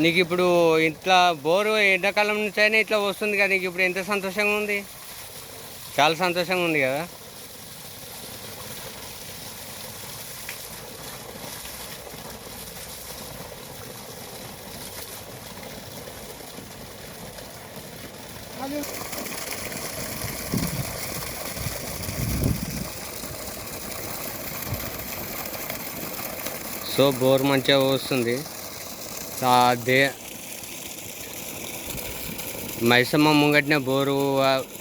నీకు ఇప్పుడు ఇట్లా బోరు ఎండాకాలం నుంచి అయినా ఇట్లా వస్తుంది కదా నీకు ఇప్పుడు ఎంత సంతోషంగా ఉంది? చాలా సంతోషంగా ఉంది కదా? సో బోర్ మంచిగా వస్తుంది. దే మైసమ్మ ముంగటినే బోరు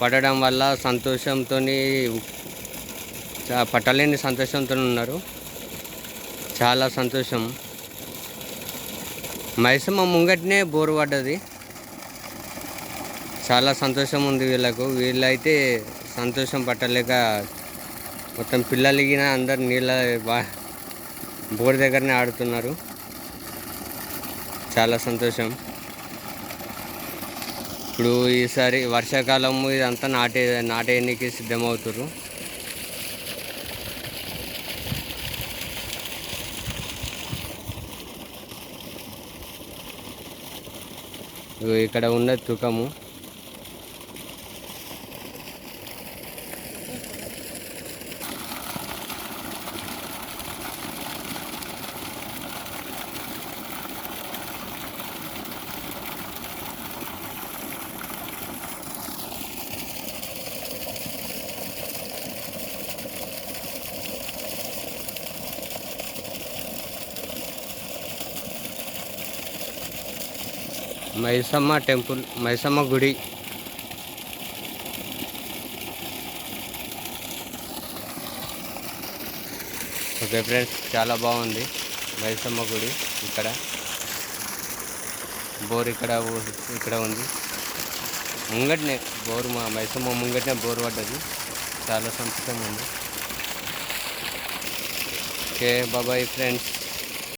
పడడం వల్ల సంతోషంతో పట్టలేని సంతోషంతో ఉన్నారు. చాలా సంతోషం. మైసమ్మ ముంగట్నే బోరు పడ్డది. చాలా సంతోషం ఉంది వీళ్ళకు. వీళ్ళైతే సంతోషం పట్టలేక మొత్తం పిల్లలిగిన అందరు నీళ్ళ బోరు బోర్ దగ్గరనే ఆడుతున్నారు. చాలా సంతోషం. ఇప్పుడు ఈసారి వర్షాకాలం ఇదంతా నాటే నాటేయడానికి సిద్ధమవుతారు ఇక్కడ ఉన్న తుకము. మైసమ్మ టెంపుల్ మైసమ్మ గుడి. ఓకే ఫ్రెండ్స్ చాలా బాగుంది మైసమ్మ గుడి ఇక్కడ. బోర్ ఇక్కడ ఇక్కడ ఉంది. ముంగట్నే బోరు మా మైసమ్మ ముంగట్నే బోర్ పడ్డది. చాలా సంతోషంగా ఉంది. ఓకే బాబాయ్ ఫ్రెండ్స్.